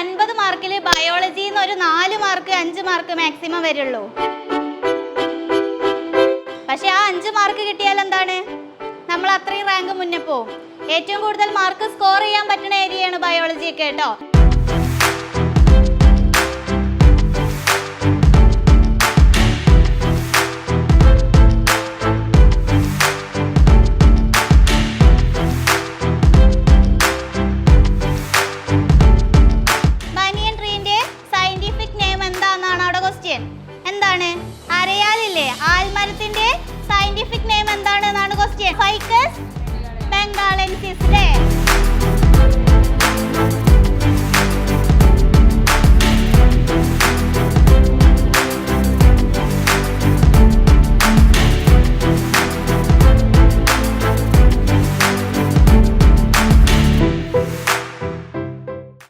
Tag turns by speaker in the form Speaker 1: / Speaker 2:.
Speaker 1: അൻപത് മാർക്കിൽ ബയോളജിയിൽ നിന്ന് ഒരു നാല് മാർക്ക് അഞ്ച് മാർക്ക് മാക്സിമം വരുള്ളൂ. പക്ഷെ ആ അഞ്ച് മാർക്ക് കിട്ടിയാൽ എന്താണ്? നമ്മൾ അത്രയും റാങ്ക് മുന്നേ പോവും. ഏറ്റവും കൂടുതൽ മാർക്ക് സ്കോർ ചെയ്യാൻ പറ്റുന്ന ഏരിയയാണ് ബയോളജി ഒക്കെ കേട്ടോ. ക്വസ്റ്റ്യൻ എന്താണ്? അറിയാലില്ലേ ആൽമരത്തിന്റെ സയന്റിഫിക് നെയിം എന്താണ് എന്നാണ് ക്വസ്റ്റ്യൻ ഫൈക്കസ് ബംഗാളൻസിസ് അല്ലേ